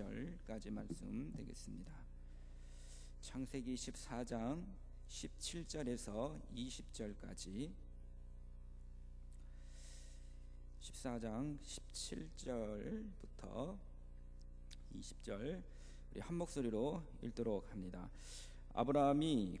20절까지 말씀 되겠습니다. 창세기 14장 17절에서 20절까지 14장 17절부터 20절 우리 한 목소리로 읽도록 합니다. 아브라함이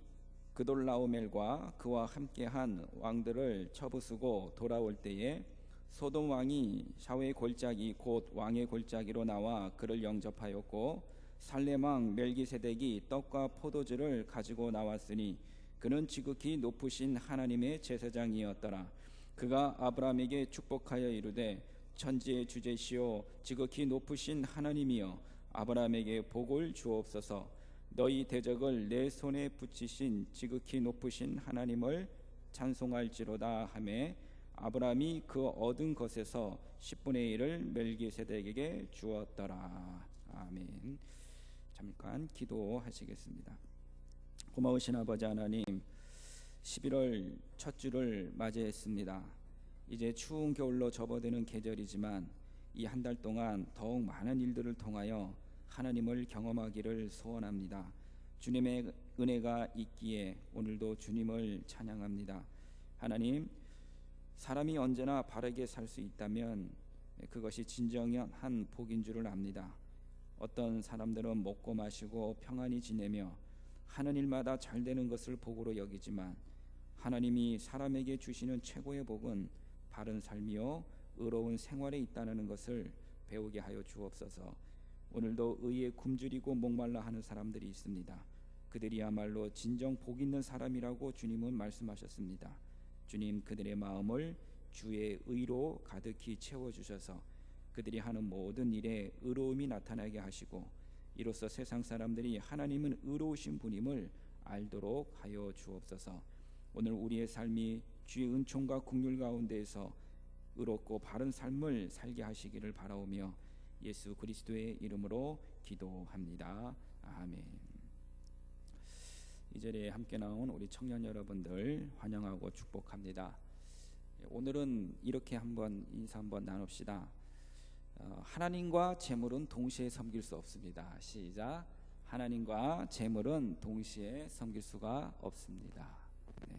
그돌라오멜과 그와 함께한 왕들을 쳐부수고 돌아올 때에 소돔 왕이 샤웨의 골짜기 곧 왕의 골짜기로 나와 그를 영접하였고 살렘 왕 멜기세덱이 떡과 포도주를 가지고 나왔으니 그는 지극히 높으신 하나님의 제사장이었더라. 그가 아브라함에게 축복하여 이르되 천지의 주제시오 지극히 높으신 하나님이여 아브라함에게 복을 주옵소서 너희 대적을 내 손에 붙이신 지극히 높으신 하나님을 찬송할지로다 하매 아브라함이 그 얻은 것에서 10분의 1을 멜기세덱에게 주었더라. 아멘. 잠깐 기도하시겠습니다. 고마우신 아버지 하나님 11월 첫 주를 맞이했습니다. 이제 추운 겨울로 접어드는 계절이지만 이 한 달 동안 더욱 많은 일들을 통하여 하나님을 경험하기를 소원합니다. 주님의 은혜가 있기에 오늘도 주님을 찬양합니다. 하나님 사람이 언제나 바르게 살 수 있다면 그것이 진정한 복인 줄을 압니다. 어떤 사람들은 먹고 마시고 평안히 지내며 하는 일마다 잘 되는 것을 복으로 여기지만 하나님이 사람에게 주시는 최고의 복은 바른 삶이요 의로운 생활에 있다는 것을 배우게 하여 주옵소서. 오늘도 의에 굶주리고 목말라 하는 사람들이 있습니다. 그들이야말로 진정 복 있는 사람이라고 주님은 말씀하셨습니다. 주님 그들의 마음을 주의 의로 가득히 채워 주셔서 그들이 하는 모든 일에 의로움이 나타나게 하시고 이로써 세상 사람들이 하나님은 의로우신 분임을 알도록 하여 주옵소서. 오늘 우리의 삶이 주의 은총과 국률 가운데에서 의롭고 바른 삶을 살게 하시기를 바라오며 예수 그리스도의 이름으로 기도합니다. 아멘. 이 자리에 함께 나온 우리 청년 여러분들 환영하고 축복합니다. 오늘은 이렇게 한번 인사 한번 나눕시다. 어, 하나님과 재물은 동시에 섬길 수 없습니다. 시작. 하나님과 재물은 동시에 섬길 수가 없습니다. 네.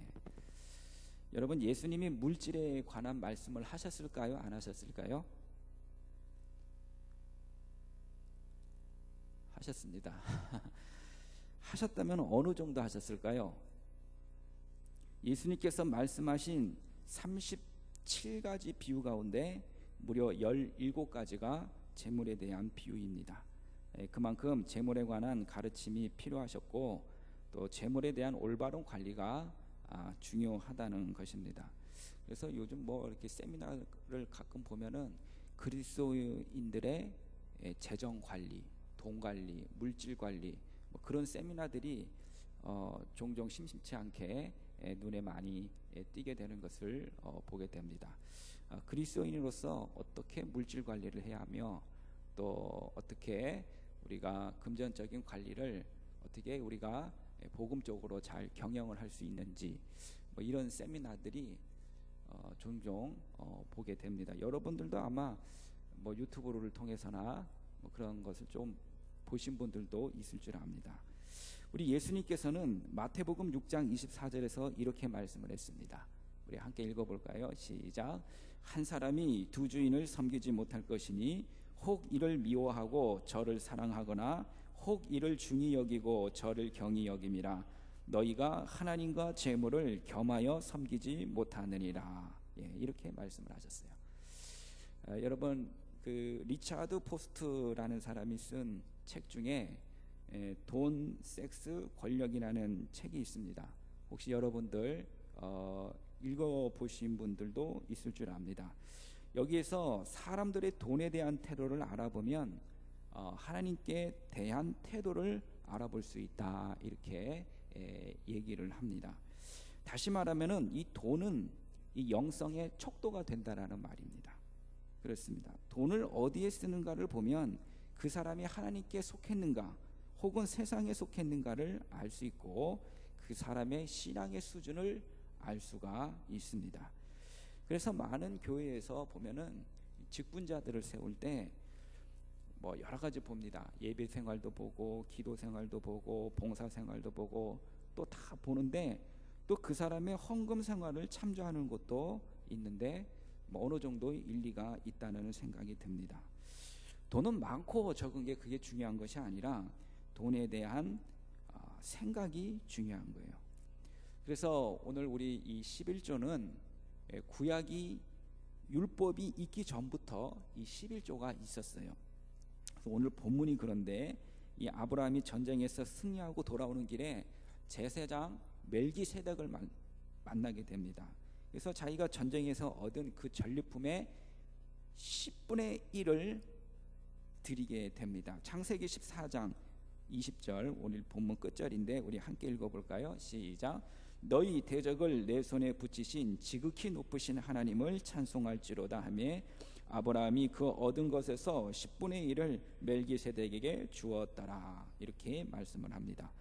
여러분 예수님이 물질에 관한 말씀을 하셨을까요? 안 하셨을까요? 하셨습니다. 하셨다면 어느 정도 하셨을까요? 예수님께서 말씀하신 37가지 비유 가운데 무려 17가지가 재물에 대한 비유입니다. 예, 그만큼 재물에 관한 가르침이 필요하셨고 또 재물에 대한 올바른 관리가 아, 중요하다는 것입니다. 그래서 요즘 뭐 이렇게 세미나를 가끔 보면은 그리스도인들의 예, 재정 관리, 돈 관리, 물질 관리 뭐 그런 세미나들이 어, 종종 심심치 않게 예, 눈에 많이 띄게 되는 것을 어, 보게 됩니다. 어, 그리스도인으로서 어떻게 물질 관리를 해야 하며 또 어떻게 우리가 금전적인 관리를 어떻게 우리가 복음적으로 잘 경영을 할 수 있는지 뭐 이런 세미나들이 어, 종종 어, 보게 됩니다. 여러분들도 아마 뭐 유튜브를 통해서나 뭐 그런 것을 좀 보신 분들도 있을 줄 압니다. 우리 예수님께서는 마태복음 6장 24절에서 이렇게 말씀을 했습니다. 우리 함께 읽어볼까요? 시작. 한 사람이 두 주인을 섬기지 못할 것이니 혹 이를 미워하고 저를 사랑하거나 혹 이를 중히 여기고 저를 경히 여김이라 너희가 하나님과 재물을 겸하여 섬기지 못하느니라 예, 이렇게 말씀을 하셨어요. 아, 여러분 그 리차드 포스트라는 사람이 쓴 책 중에 예, 돈, 섹스, 권력이라는 책이 있습니다. 혹시 여러분들 어, 읽어보신 분들도 있을 줄 압니다. 여기에서 사람들의 돈에 대한 태도를 알아보면 어, 하나님께 대한 태도를 알아볼 수 있다 이렇게 에, 얘기를 합니다. 다시 말하면은 이 돈은 이 영성의 척도가 된다라는 말입니다. 그렇습니다. 돈을 어디에 쓰는가를 보면 그 사람이 하나님께 속했는가 혹은 세상에 속했는가를 알 수 있고 그 사람의 신앙의 수준을 알 수가 있습니다. 그래서 많은 교회에서 보면은 직분자들을 세울 때 뭐 여러 가지 봅니다. 예배 생활도 보고 기도 생활도 보고 봉사 생활도 보고 또 다 보는데 또 그 사람의 헌금 생활을 참조하는 것도 있는데 뭐 어느 정도 일리가 있다는 생각이 듭니다. 돈은 많고 적은 게 그게 중요한 것이 아니라 돈에 대한 아, 생각이 중요한 거예요. 그래서 오늘 우리 이 11조는 예, 구약이 율법이 있기 전부터 이 11조가 있었어요. 오늘 본문이 그런데 이 아브라함이 전쟁에서 승리하고 돌아오는 길에 제사장 멜기세덱을 만나게 됩니다. 그래서 자기가 전쟁에서 얻은 그 전리품의 10분의 1을 드리게 됩니다. 창세기 14장 20절 오늘 본문 끝절인데 우리 함께 읽어볼까요? 시작. 너희 대적을 내 손에 붙이신 지극히 높으신 하나님을 찬송할지로다 하며 아브라함이 그 얻은 것에서 10분의 1을 멜기세덱에게 주었더라 이렇게 말씀을 합니다.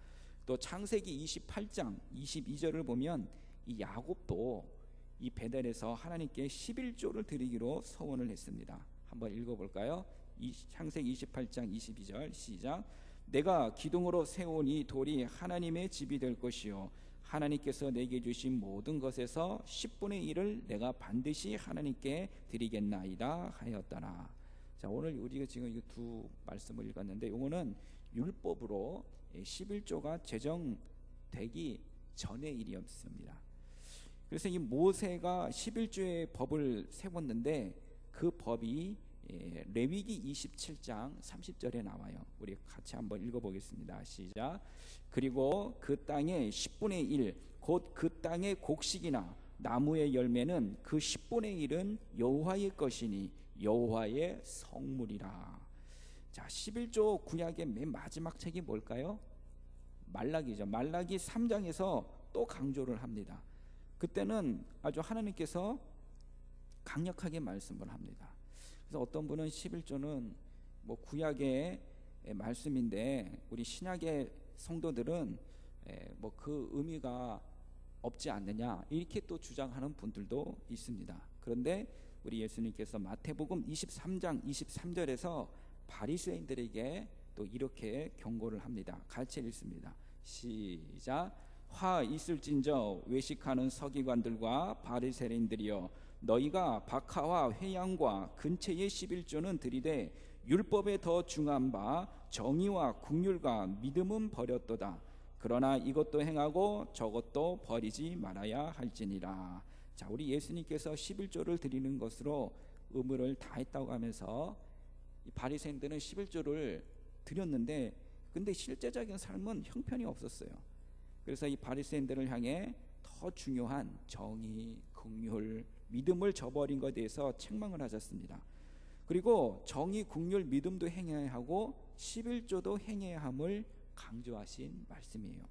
또 창세기 28장 22절을 보면 이 야곱도 이 베델에서 하나님께 11조를 드리기로 서원을 했습니다. 한번 읽어볼까요? 이 창세기 28장 22절 시작. 내가 기둥으로 세운 이 돌이 하나님의 집이 될 것이요 하나님께서 내게 주신 모든 것에서 10분의 1을 내가 반드시 하나님께 드리겠나이다 하였더라. 자, 오늘 우리가 지금 이 두 말씀을 읽었는데 이거는 율법으로 11조가 제정되기 전의 일이었습니다. 그래서 이 모세가 11조의 법을 세웠는데 그 법이 예, 레위기 27장 30절에 나와요. 우리 같이 한번 읽어보겠습니다. 시작. 그리고 그 땅의 10분의 1, 곧 그 땅의 곡식이나 나무의 열매는 그 10분의 1은 여호와의 것이니 여호와의 성물이라. 자, 11조 구약의 맨 마지막 책이 뭘까요? 말라기죠. 말라기 3장에서 또 강조를 합니다. 그때는 아주 하나님께서 강력하게 말씀을 합니다. 그래서 어떤 분은 11조는 뭐 구약의 말씀인데 우리 신약의 성도들은 뭐 그 의미가 없지 않느냐 이렇게 또 주장하는 분들도 있습니다. 그런데 우리 예수님께서 마태복음 23장 23절에서 바리새인들에게 또 이렇게 경고를 합니다. 같이 읽습니다. 시작. 화 있을진저 외식하는 서기관들과 바리새인들이여 너희가 박하와 회양과 근처의 11조는 들이되 율법에 더 중한 바 정의와 국률과 믿음은 버렸도다. 그러나 이것도 행하고 저것도 버리지 말아야 할지니라. 자, 우리 예수님께서 11조를 드리는 것으로 의무를 다했다고 하면서 바리새인들은 11조를 드렸는데 근데 실제적인 삶은 형편이 없었어요. 그래서 이 바리새인들을 향해 더 중요한 정의, 국률, 믿음을 저버린 것에 대해서 책망을 하셨습니다. 그리고 정의, 국률, 믿음도 행해야 하고 11조도 행해야 함을 강조하신 말씀이에요.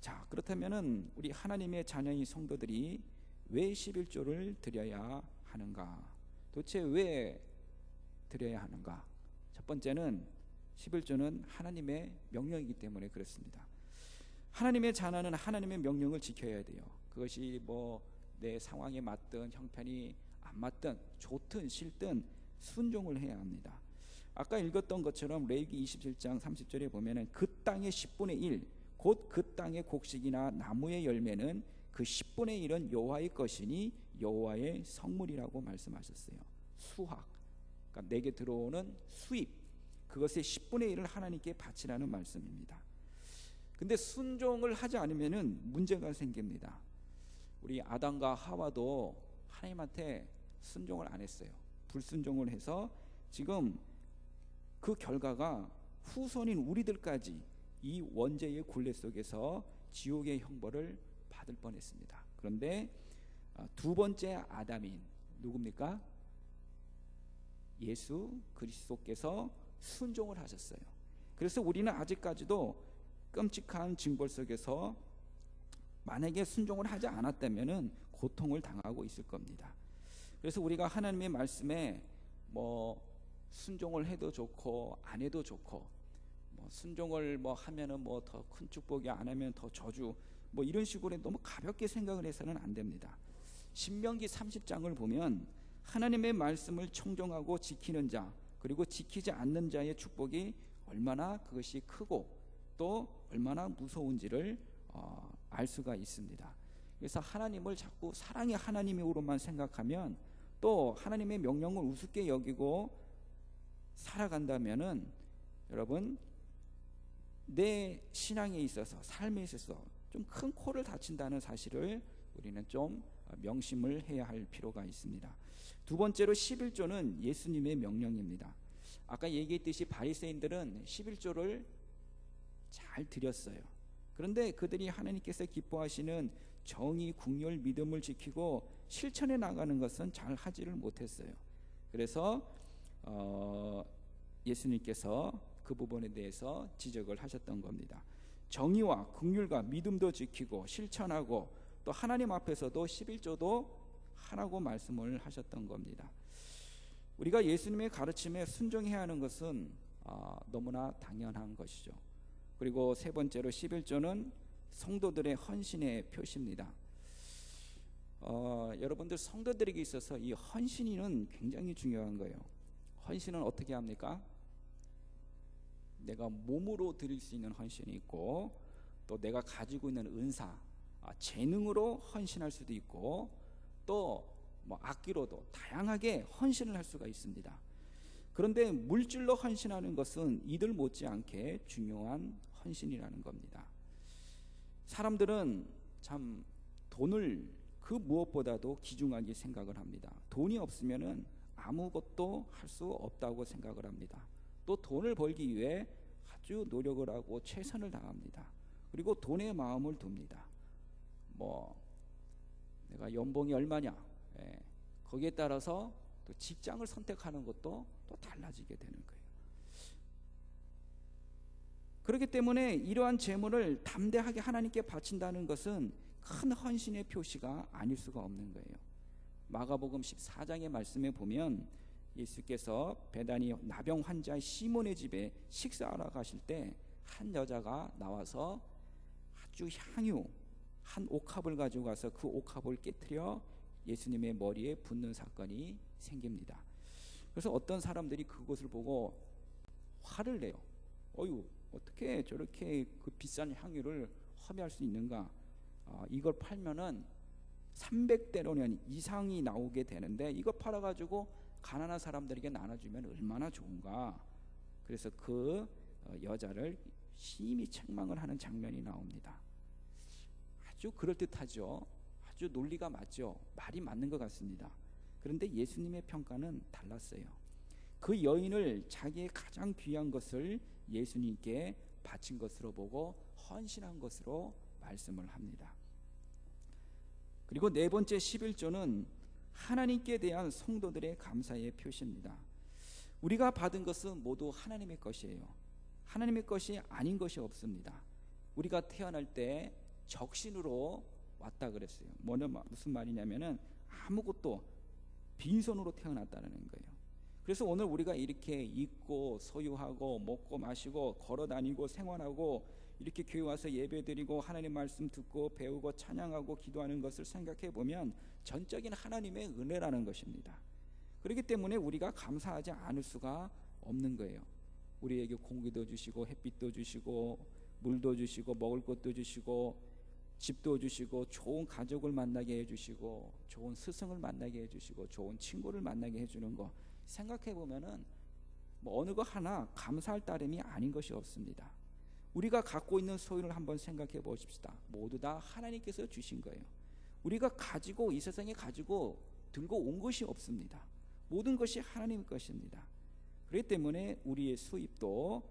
자, 그렇다면은 우리 하나님의 자녀인 성도들이 왜 11조를 드려야 하는가? 도대체 왜 드려야 하는가? 첫 번째는 11조는 하나님의 명령이기 때문에 그렇습니다. 하나님의 자녀는 하나님의 명령을 지켜야 돼요. 그것이 뭐 내 상황에 맞든 형편이 안 맞든 좋든 싫든 순종을 해야 합니다. 아까 읽었던 것처럼 레위기 27장 30절에 보면은 그 땅의 10분의 1, 곧 그 땅의 곡식이나 나무의 열매는 그 10분의 1은 여호와의 것이니 여호와의 성물이라고 말씀하셨어요. 수확, 그러니까 내게 들어오는 수입, 그것의 10분의 1을 하나님께 바치라는 말씀입니다. 근데 순종을 하지 않으면은 문제가 생깁니다. 우리 아담과 하와도 하나님한테 순종을 안 했어요. 불순종을 해서 지금 그 결과가 후손인 우리들까지 이 원죄의 굴레 속에서 지옥의 형벌을 받을 뻔했습니다. 그런데 아, 두 번째 아담인 누굽니까? 예수 그리스도께서 순종을 하셨어요. 그래서 우리는 아직까지도 끔찍한 징벌 속에서 만약에 순종을 하지 않았다면은 고통을 당하고 있을 겁니다. 그래서 우리가 하나님의 말씀에 뭐 순종을 해도 좋고 안 해도 좋고 뭐 순종을 뭐 하면은 뭐 더 큰 축복이 안 하면 더 저주 뭐 이런 식으로 너무 가볍게 생각을 해서는 안 됩니다. 신명기 30장을 보면 하나님의 말씀을 청정하고 지키는 자 그리고 지키지 않는 자의 축복이 얼마나 그것이 크고 또 얼마나 무서운지를 어, 알 수가 있습니다. 그래서 하나님을 자꾸 사랑의 하나님으로만 생각하면 또 하나님의 명령을 우습게 여기고 살아간다면은 여러분 내 신앙에 있어서 삶에 있어서 좀 큰 코를 다친다는 사실을 우리는 좀 명심을 해야 할 필요가 있습니다. 두 번째로 11조는 예수님의 명령입니다. 아까 얘기했듯이 바리새인들은 11조를 잘 드렸어요. 그런데 그들이 하나님께서 기뻐하시는 정의, 국열, 믿음을 지키고 실천해 나가는 것은 잘 하지를 못했어요. 그래서 어, 예수님께서 그 부분에 대해서 지적을 하셨던 겁니다. 정의와 국률과 믿음도 지키고 실천하고 또 하나님 앞에서도 11조도 하라고 말씀을 하셨던 겁니다. 우리가 예수님의 가르침에 순종해야 하는 것은 어, 너무나 당연한 것이죠. 그리고 세 번째로 11조는 성도들의 헌신의 표시입니다. 어, 여러분들 성도들에게 있어서 이 헌신이는 굉장히 중요한 거예요. 헌신은 어떻게 합니까? 내가 몸으로 드릴 수 있는 헌신이 있고 또 내가 가지고 있는 은사, 아, 재능으로 헌신할 수도 있고 또 뭐 악기로도 다양하게 헌신을 할 수가 있습니다. 그런데 물질로 헌신하는 것은 이들 못지않게 중요한 헌신이라는 겁니다. 사람들은 참 돈을 그 무엇보다도 귀중하게 생각을 합니다. 돈이 없으면은 아무것도 할 수 없다고 생각을 합니다. 또 돈을 벌기 위해 아주 노력을 하고 최선을 다합니다. 그리고 돈에 마음을 둡니다. 뭐 내가 연봉이 얼마냐, 예, 거기에 따라서 또 직장을 선택하는 것도 또 달라지게 되는 거예요. 그렇기 때문에 이러한 재물을 담대하게 하나님께 바친다는 것은 큰 헌신의 표시가 아닐 수가 없는 거예요. 마가복음 14장의 말씀에 보면 예수께서 배단이 나병 환자 시몬의 집에 식사하러 가실 때 한 여자가 나와서 아주 향유 한 옥합을 가지고 가서 그 옥합을 깨뜨려 예수님의 머리에 붓는 사건이 생깁니다. 그래서 어떤 사람들이 그것을 보고 화를 내요. 어유 어떻게 저렇게 그 비싼 향유를 허비할 수 있는가? 어, 이걸 팔면은 300대로년 이상이 나오게 되는데 이거 팔아가지고 가난한 사람들에게 나눠주면 얼마나 좋은가. 그래서 그 어, 여자를 심히 책망을 하는 장면이 나옵니다. 아주 그럴듯하죠. 아주 논리가 맞죠. 말이 맞는 것 같습니다. 그런데 예수님의 평가는 달랐어요. 그 여인을 자기의 가장 귀한 것을 예수님께 바친 것으로 보고 헌신한 것으로 말씀을 합니다. 그리고 네 번째 11조는 하나님께 대한 성도들의 감사의 표시입니다. 우리가 받은 것은 모두 하나님의 것이에요. 하나님의 것이 아닌 것이 없습니다. 우리가 태어날 때 적신으로 왔다 그랬어요. 뭐냐 무슨 말이냐면은 아무것도 빈손으로 태어났다는 거예요. 그래서 오늘 우리가 이렇게 있고 소유하고 먹고 마시고 걸어 다니고 생활하고 이렇게 교회 와서 예배드리고 하나님 말씀 듣고 배우고 찬양하고 기도하는 것을 생각해 보면 전적인 하나님의 은혜라는 것입니다. 그렇기 때문에 우리가 감사하지 않을 수가 없는 거예요. 우리에게 공기도 주시고 햇빛도 주시고 물도 주시고 먹을 것도 주시고 집도 주시고 좋은 가족을 만나게 해 주시고 좋은 스승을 만나게 해 주시고 좋은 친구를 만나게 해 주는 거 생각해 보면은 뭐 어느 거 하나 감사할 따름이 아닌 것이 없습니다. 우리가 갖고 있는 소유를 한번 생각해 보십시다. 모두 다 하나님께서 주신 거예요. 우리가 가지고 이 세상에 가지고 들고 온 것이 없습니다. 모든 것이 하나님 것입니다. 그렇기 때문에 우리의 수입도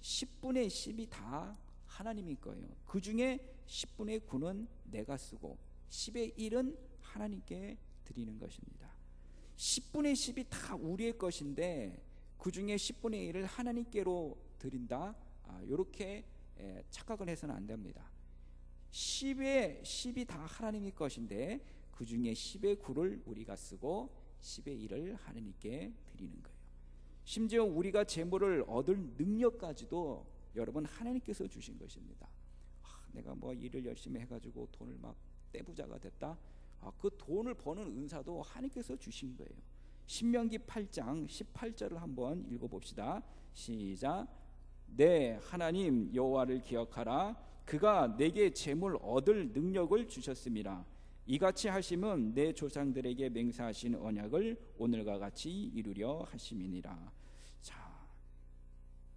10분의 10이 다 하나님이 거예요. 그 중에 10분의 9는 내가 쓰고 10의 1은 하나님께 드리는 것입니다. 10분의 10이 다 우리의 것인데 그 중에 10분의 1을 하나님께로 드린다. 아, 이렇게 착각을 해서는 안 됩니다. 10의 10이 다 하나님의 것인데 그 중에 10의 9를 우리가 쓰고 10의 1을 하나님께 드리는 거예요. 심지어 우리가 재물을 얻을 능력까지도 여러분 하나님께서 주신 것입니다. 아, 내가 뭐 일을 열심히 해가지고 돈을 막 떼부자가 됐다. 아, 그 돈을 버는 은사도 하나님께서 주신 거예요. 신명기 8장 18절을 한번 읽어봅시다. 시작. 내 하나님 여호와를 기억하라. 그가 내게 재물 얻을 능력을 주셨습니다. 이같이 하심은 내 조상들에게 맹세하신 언약을 오늘과 같이 이루려 하심이니라. 자,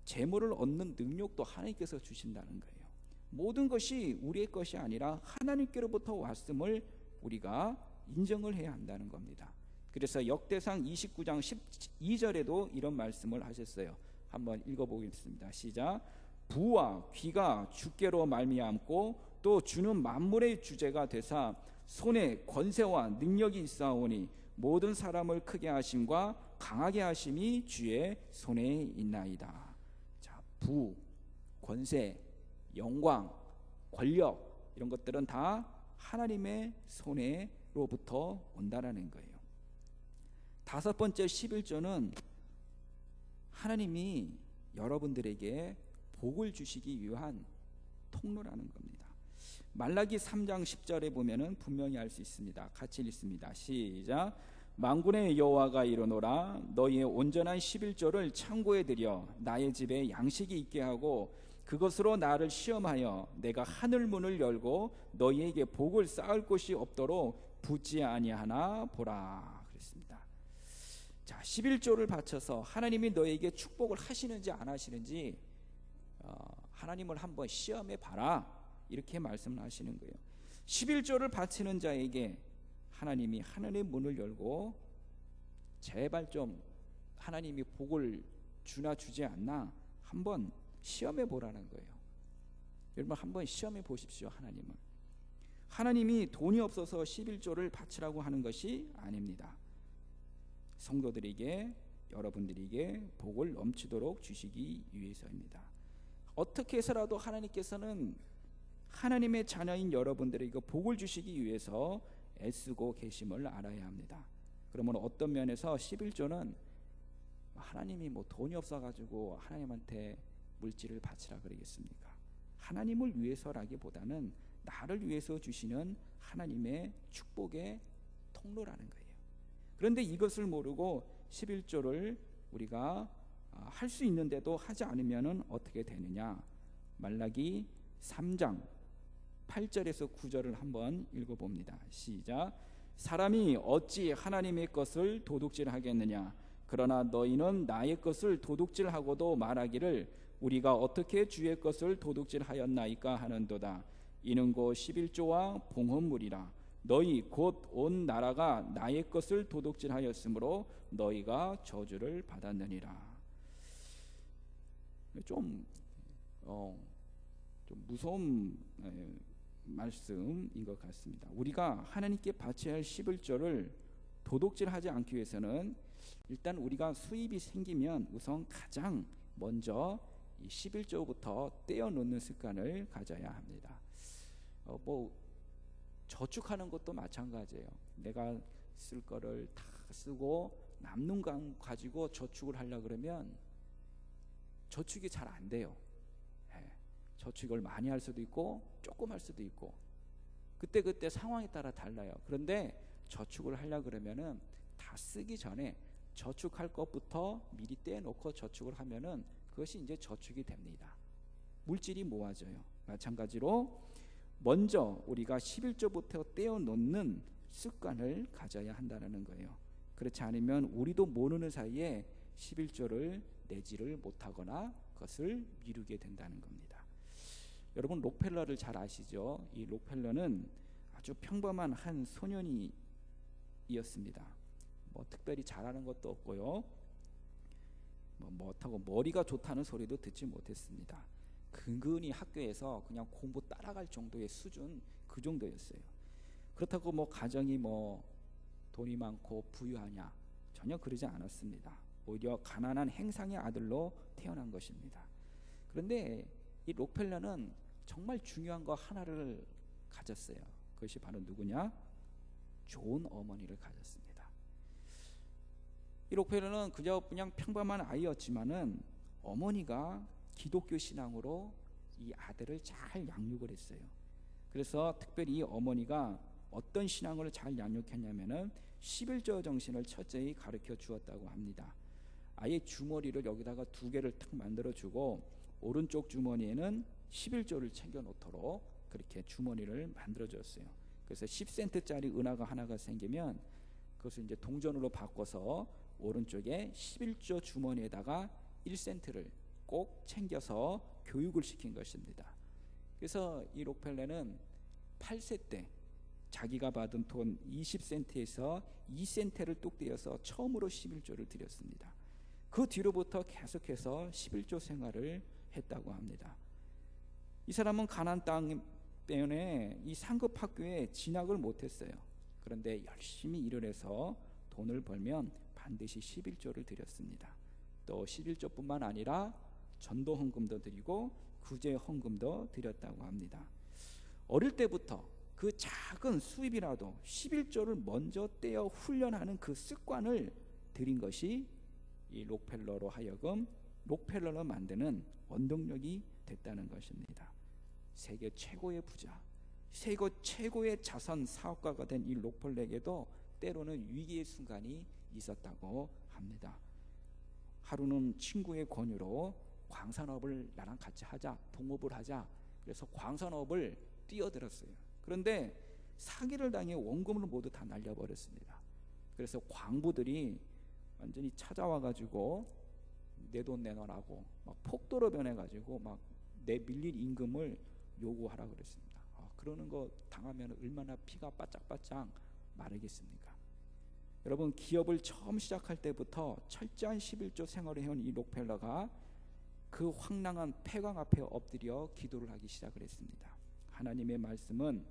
재물을 얻는 능력도 하나님께서 주신다는 거예요. 모든 것이 우리의 것이 아니라 하나님께로부터 왔음을 우리가 인정을 해야 한다는 겁니다. 그래서 역대상 29장 12절에도 이런 말씀을 하셨어요. 한번 읽어보겠습니다. 시작. 부와 귀가 주께로 말미암고 또 주는 만물의 주제가 되사 손에 권세와 능력이 있사오니 모든 사람을 크게 하심과 강하게 하심이 주의 손에 있나이다. 자, 부, 권세, 영광, 권력 이런 것들은 다 하나님의 손에로부터 온다라는 거예요. 다섯 번째 11조는 하나님이 여러분들에게 복을 주시기 위한 통로라는 겁니다. 말라기 3장 10절에 보면은 분명히 알 수 있습니다. 같이 읽습니다. 시작. 만군의 여호와가 이르노라 너희의 온전한 11조를 창고에 들여 나의 집에 양식이 있게 하고 그것으로 나를 시험하여 내가 하늘 문을 열고 너희에게 복을 쌓을 곳이 없도록 붙지 아니하나 보라 그랬습니다. 자, 11조를 바쳐서 하나님이 너에게 축복을 하시는지 안 하시는지 어, 하나님을 한번 시험해 봐라. 이렇게 말씀을 하시는 거예요. 11조를 바치는 자에게 하나님이 하늘의 문을 열고 제발 좀 하나님이 복을 주나 주지 않나 한번 시험해 보라는 거예요. 여러분 한번 시험해 보십시오. 하나님은 하나님이 돈이 없어서 11조를 바치라고 하는 것이 아닙니다. 성도들에게 여러분들에게 복을 넘치도록 주시기 위해서입니다. 어떻게 해서라도 하나님께서는 하나님의 자녀인 여러분들에게 복을 주시기 위해서 애쓰고 계심을 알아야 합니다. 그러면 어떤 면에서 11조는 하나님이 뭐 돈이 없어 가지고 하나님한테 물질을 바치라 그러겠습니까? 하나님을 위해서라기보다는 나를 위해서 주시는 하나님의 축복의 통로라는 거예요. 그런데 이것을 모르고 11조를 우리가 아, 할수 있는데도 하지 않으면 어떻게 되느냐? 말라기 3장 8절에서 9절을 한번 읽어봅니다. 시작. 사람이 어찌 하나님의 것을 도둑질하겠느냐? 그러나 너희는 나의 것을 도둑질하고도 말하기를 우리가 어떻게 주의 것을 도둑질하였나이까 하는도다. 이는 곧 11조와 봉헌물이라. 너희 곧 온 나라가 나의 것을 도둑질하였으므로 너희가 저주를 받았느니라. 좀, 어, 좀 무서운 에, 말씀인 것 같습니다. 우리가 하나님께 바쳐야 할 11조를 도둑질하지 않기 위해서는 일단 우리가 수입이 생기면 우선 가장 먼저 이 11조부터 떼어놓는 습관을 가져야 합니다. 어, 뭐 저축하는 것도 마찬가지예요. 내가 쓸 거를 다 쓰고 남는 강 가지고 저축을 하려 그러면 저축이 잘 안 돼요. 예. 저축을 많이 할 수도 있고 조금 할 수도 있고 그때 그때 상황에 따라 달라요. 그런데 저축을 하려 그러면은 다 쓰기 전에 저축할 것부터 미리 떼놓고 저축을 하면은 그것이 이제 저축이 됩니다. 물질이 모아져요. 마찬가지로 먼저 우리가 11조부터 떼어 놓는 습관을 가져야 한다는 거예요. 그렇지 않으면 우리도 모르는 사이에 11조를 내지를 못하거나 그것을 미루게 된다는 겁니다. 여러분 록펠러를 잘 아시죠? 이 록펠러는 아주 평범한 한 소년이었습니다. 뭐 특별히 잘하는 것도 없고요. 뭐 못하고 머리가 좋다는 소리도 듣지 못했습니다. 근근히 학교에서 그냥 공부 따라갈 정도의 수준 그 정도였어요. 그렇다고 뭐 가정이 뭐 돈이 많고 부유하냐 전혀 그러지 않았습니다. 오히려 가난한 행상의 아들로 태어난 것입니다. 그런데 이 록펠러는 정말 중요한 거 하나를 가졌어요. 그것이 바로 누구냐? 좋은 어머니를 가졌습니다. 이 록펠러는 그저 그냥 평범한 아이였지만은 어머니가 기독교 신앙으로 이 아들을 잘 양육을 했어요. 그래서 특별히 어머니가 어떤 신앙을 잘 양육했냐면은 11조 정신을 철저히 가르쳐 주었다고 합니다. 아예 주머니를 여기다가 두 개를 탁 만들어 주고 오른쪽 주머니에는 11조를 챙겨 놓도록 그렇게 주머니를 만들어 줬어요. 그래서 10센트짜리 은하가 하나가 생기면 그것을 이제 동전으로 바꿔서 오른쪽에 11조 주머니에다가 1센트를 꼭 챙겨서 교육을 시킨 것입니다. 그래서 이 록펠레는 8세 때 자기가 받은 돈 20센트에서 2센트를 뚝 떼어서 처음으로 11조를 드렸습니다. 그 뒤로부터 계속해서 11조 생활을 했다고 합니다. 이 사람은 가난 땅 때문에 이 상급 학교에 진학을 못했어요. 그런데 열심히 일을 해서 돈을 벌면 반드시 11조를 드렸습니다. 또 11조뿐만 아니라 전도 헌금도 드리고 구제 헌금도 드렸다고 합니다. 어릴 때부터 그 작은 수입이라도 11조를 먼저 떼어 훈련하는 그 습관을 들인 것이 이 록펠러로 하여금 록펠러로 만드는 원동력이 됐다는 것입니다. 세계 최고의 부자, 세계 최고의 자선 사업가가 된 이 록펠렉에도 때로는 위기의 순간이 있었다고 합니다. 하루는 친구의 권유로 광산업을 나랑 같이 하자, 동업을 하자. 그래서 광산업을 뛰어들었어요. 그런데 사기를 당해 원금을 모두 다 날려버렸습니다. 그래서 광부들이 완전히 찾아와 가지고 내 돈 내놔라고 막 폭도로 변해 가지고 막 내 밀릴 임금을 요구하라 그랬습니다. 아, 그러는 거 당하면 얼마나 피가 바짝바짝 마르겠습니까? 여러분 기업을 처음 시작할 때부터 철저한 11조 생활을 해온 이 록펠러가 그 황량한 폐광 앞에 엎드려 기도를 하기 시작을 했습니다. 하나님의 말씀은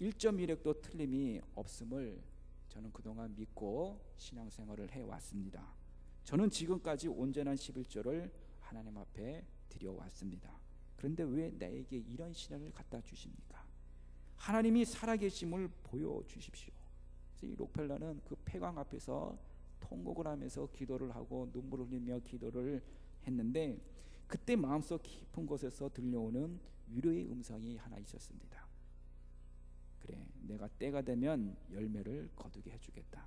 1.1획도 틀림이 없음을 저는 그동안 믿고 신앙생활을 해왔습니다. 저는 지금까지 온전한 11조를 하나님 앞에 드려왔습니다. 그런데 왜 나에게 이런 시련을 갖다 주십니까? 하나님이 살아계심을 보여주십시오. 그래서 이 록펠러는 그 폐광 앞에서 통곡을 하면서 기도를 하고 눈물을 흘리며 기도를 했는데 그때 마음속 깊은 곳에서 들려오는 위로의 음성이 하나 있었습니다. 그래, 내가 때가 되면 열매를 거두게 해주겠다.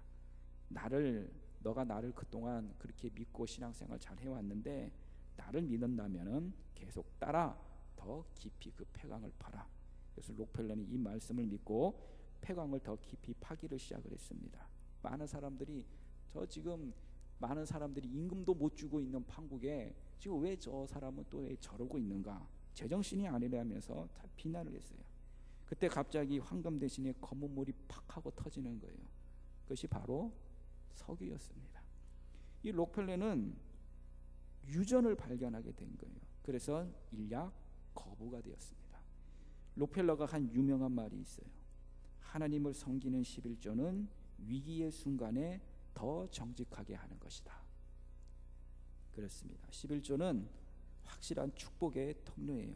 나를 너가 나를 그동안 그렇게 믿고 신앙생활 잘 해왔는데 나를 믿는다면은 계속 따라 더 깊이 그 폐광을 파라. 그래서 록펠러는 이 말씀을 믿고 폐광을 더 깊이 파기를 시작을 했습니다. 많은 사람들이 저 지금 많은 사람들이 임금도 못 주고 있는 판국에 지금 왜 저 사람은 또 왜 저러고 있는가? 제정신이 아니라면서 다 비난을 했어요. 그때 갑자기 황금 대신에 검은 물이 팍 하고 터지는 거예요. 그것이 바로 석유였습니다. 이 록펠레는 유전을 발견하게 된 거예요. 그래서 일약 거부가 되었습니다. 록펠러가 한 유명한 말이 있어요. 하나님을 섬기는 11조는 위기의 순간에 더 정직하게 하는 것이다. 그렇습니다. 11조는 확실한 축복의 통로예요.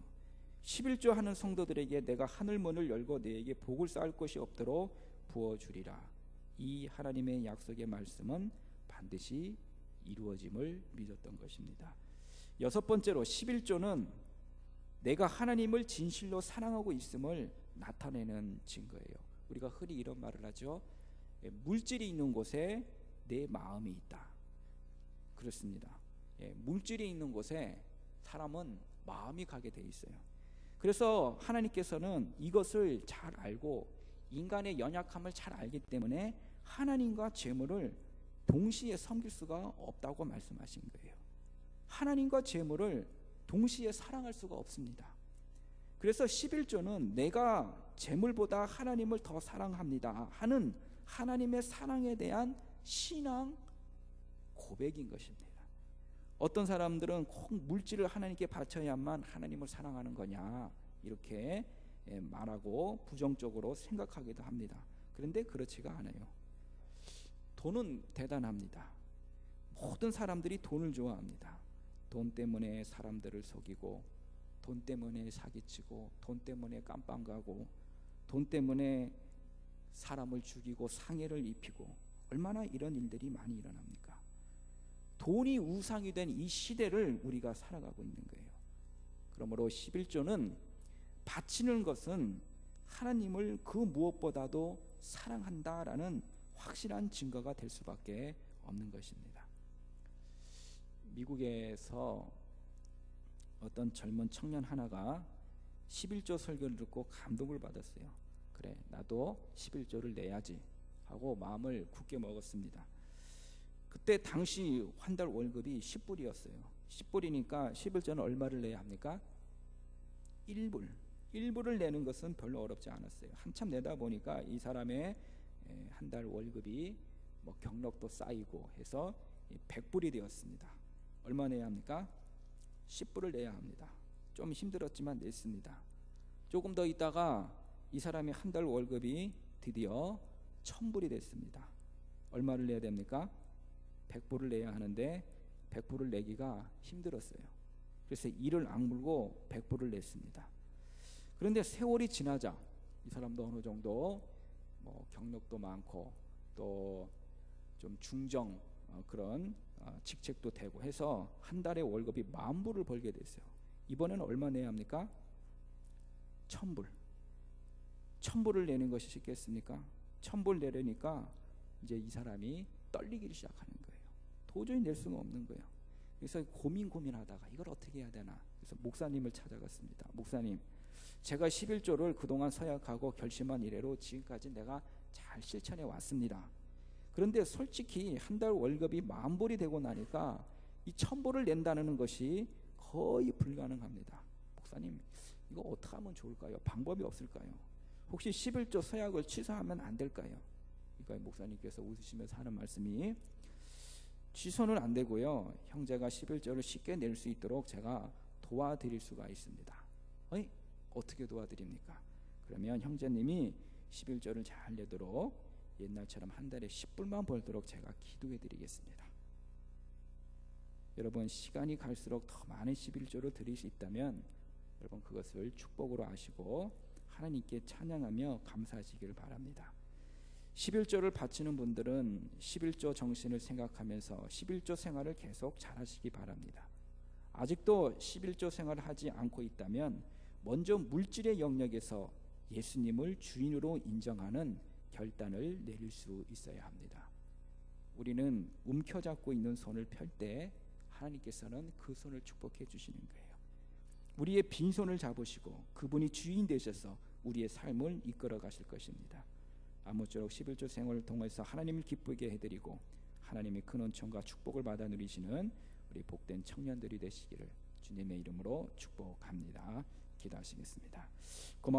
11조 하는 성도들에게 내가 하늘 문을 열고 내게 복을 쌓을 것이 없도록 부어 주리라. 이 하나님의 약속의 말씀은 반드시 이루어짐을 믿었던 것입니다. 여섯 번째로 11조는 내가 하나님을 진실로 사랑하고 있음을 나타내는 증거예요. 우리가 흔히 이런 말을 하죠. 예, 물질이 있는 곳에 내 마음이 있다. 그렇습니다. 예, 물질이 있는 곳에 사람은 마음이 가게 돼 있어요. 그래서 하나님께서는 이것을 잘 알고 인간의 연약함을 잘 알기 때문에 하나님과 재물을 동시에 섬길 수가 없다고 말씀하신 거예요. 하나님과 재물을 동시에 사랑할 수가 없습니다. 그래서 11조는 내가 재물보다 하나님을 더 사랑합니다 하는 하나님의 사랑에 대한 신앙 고백인 것입니다. 어떤 사람들은 꼭 물질을 하나님께 바쳐야만 하나님을 사랑하는 거냐 이렇게 예, 말하고 부정적으로 생각하기도 합니다. 그런데 그렇지가 않아요. 돈은 대단합니다. 모든 사람들이 돈을 좋아합니다. 돈 때문에 사람들을 속이고 돈 때문에 사기치고 돈 때문에 깜빵 가고 돈 때문에 사람을 죽이고 상해를 입히고 얼마나 이런 일들이 많이 일어납니까? 돈이 우상이 된 이 시대를 우리가 살아가고 있는 거예요. 그러므로 11조는 바치는 것은 하나님을 그 무엇보다도 사랑한다라는 확실한 증거가 될 수밖에 없는 것입니다. 미국에서 어떤 젊은 청년 하나가 11조 설교를 듣고 감동을 받았어요. 그래, 나도 11조를 내야지 하고 마음을 굳게 먹었습니다. 그때 당시 한 달 월급이 10불이었어요. 10불이니까 11조는 얼마를 내야 합니까? 1불. 1불을 내는 것은 별로 어렵지 않았어요. 한참 내다 보니까 이 사람의 한 달 월급이 뭐 경력도 쌓이고 해서 100불이 되었습니다. 얼마 내야 합니까? 10불을 내야 합니다. 좀 힘들었지만 냈습니다. 조금 더 있다가 이 사람의 한달 월급이 드디어 1000불이 됐습니다. 얼마를 내야 됩니까? 100불을 내야 하는데 100불을 내기가 힘들었어요. 그래서 이를 악물고 100불을 냈습니다. 그런데 세월이 지나자 이 사람도 어느 정도 뭐 경력도 많고 또 좀 중정 어, 그런 어, 직책도 되고 해서 한 달에 월급이 만 불을 벌게 됐어요. 이번에는 얼마 내야 합니까? 천 불. 천 불을 내는 것이 쉽겠습니까? 천불 내려니까 이제 이 사람이 떨리기 시작하는 거예요. 도저히 낼 수가 없는 거예요. 그래서 고민 고민하다가 이걸 어떻게 해야 되나. 그래서 목사님을 찾아갔습니다. 목사님, 제가 11조를 그동안 서약하고 결심한 이래로 지금까지 내가 잘 실천해 왔습니다. 그런데 솔직히 한 달 월급이 만 불이 되고 나니까 이 천 불을 낸다는 것이 거의 불가능합니다. 목사님, 이거 어떻게 하면 좋을까요? 방법이 없을까요? 혹시 11조 서약을 취소하면 안 될까요? 그러니까 목사님께서 웃으시면서 하는 말씀이 취소는 안 되고요. 형제가 11조를 쉽게 낼 수 있도록 제가 도와드릴 수가 있습니다. 어이? 어떻게 도와드립니까? 그러면 형제님이 11조를 잘 내도록 옛날처럼 한 달에 10불만 벌도록 제가 기도해 드리겠습니다. 여러분 시간이 갈수록 더 많은 11조를 드릴 수 있다면 여러분 그것을 축복으로 아시고 하나님께 찬양하며 감사하시기를 바랍니다. 11조를 바치는 분들은 11조 정신을 생각하면서 11조 생활을 계속 잘하시기 바랍니다. 아직도 11조 생활을 하지 않고 있다면 먼저 물질의 영역에서 예수님을 주인으로 인정하는 결단을 내릴 수 있어야 합니다. 우리는 움켜잡고 있는 손을 펼 때 하나님께서는 그 손을 축복해 주시는 거예요. 우리의 빈손을 잡으시고 그분이 주인 되셔서 우리의 삶을 이끌어 가실 것입니다. 아무쪼록 11조 생활을 통해서 하나님을 기쁘게 해드리고 하나님의 큰 은총과 축복을 받아 누리시는 우리 복된 청년들이 되시기를 주님의 이름으로 축복합니다. 기도하시겠습니다. 고마